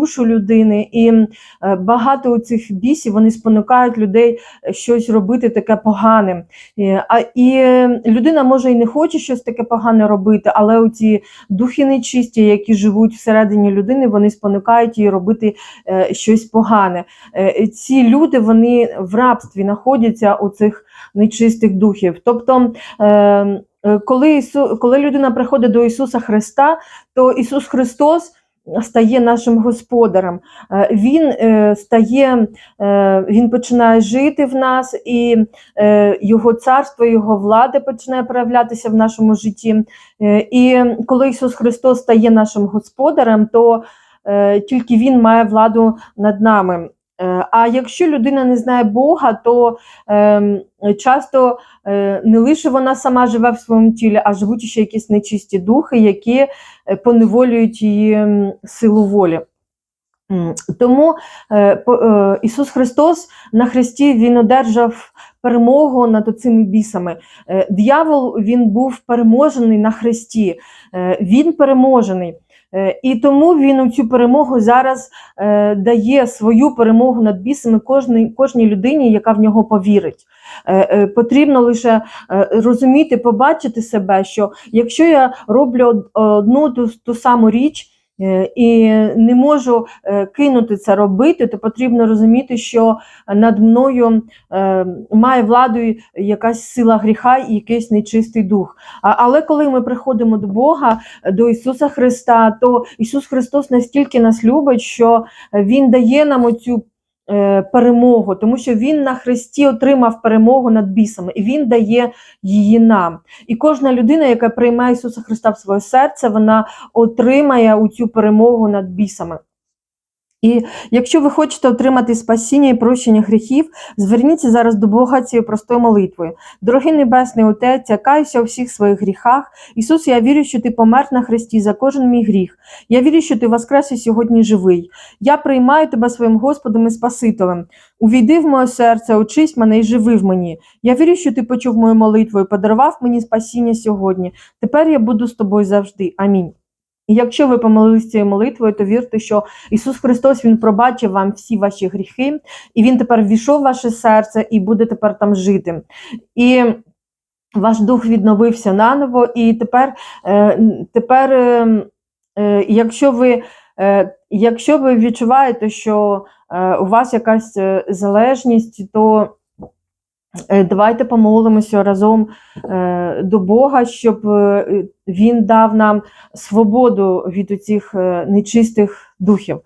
душу людини, і е, багато цих бісів вони спонукають людей е, щось робити таке погане. Е, А і людина може і не хоче щось таке погане робити, але ці духи нечисті, які живуть всередині людини, вони спонукають її робити щось погане. Ці люди вони в рабстві знаходяться у цих нечистих духів. Тобто, коли, Ісу, коли людина приходить до Ісуса Христа, то Ісус Христос стає нашим господарем. Е, Він е, стає, е, він починає жити в нас, і Його царство, Його влада починає проявлятися в нашому житті. І коли Ісус Христос стає нашим господарем, то тільки Він має владу над нами. Е, А якщо людина не знає Бога, то е, часто е, не лише вона сама живе в своєму тілі, а живуть ще якісь нечисті духи, які е, поневолюють її силу волі. Тому е, е, Ісус Христос на Христі Він одержав перемогу над цими бісами. Е, Д'явол він був переможений на Христі, Е, він переможений. Е, І тому він у цю перемогу зараз е, дає свою перемогу над бісами кожній, кожній людині, яка в нього повірить. Е, Потрібно лише розуміти, побачити себе, що якщо я роблю одну ту, ту саму річ, і не можу е, кинути це робити, то потрібно розуміти, що над мною е, має владу якась сила гріха і якийсь нечистий дух. Але коли ми приходимо до Бога, до Ісуса Христа, то Ісус Христос настільки нас любить, що Він дає нам оцю е, перемогу, тому що Він на Христі отримав перемогу над бісами, і Він дає її нам. І кожна людина, яка приймає Ісуса Христа в своє серце, вона отримає у цю перемогу над бісами. І якщо ви хочете отримати спасіння і прощення гріхів, зверніться зараз до Бога цією простою молитвою. Дорогий Небесний Отець, я каюся у всіх своїх гріхах. Ісус, я вірю, що Ти помер на хресті за кожен мій гріх. Я вірю, що Ти воскрес і сьогодні живий. Я приймаю Тебе своїм Господом і Спасителем. Увійди в моє серце, очись мене і живи в мені. Я вірю, що Ти почув мою молитву і подарував мені спасіння сьогодні. Тепер я буду з тобою завжди. Амінь. І якщо ви помолились цією молитвою, то вірте, що Ісус Христос Він пробачив вам всі ваші гріхи, і Він тепер ввійшов в ваше серце і буде тепер там жити. І ваш дух відновився наново, і тепер, е, тепер е, е, якщо ви. Якщо ви відчуваєте, що у вас якась залежність, то давайте помолимося разом е, до Бога, щоб е, Він дав нам свободу від цих нечистих духів.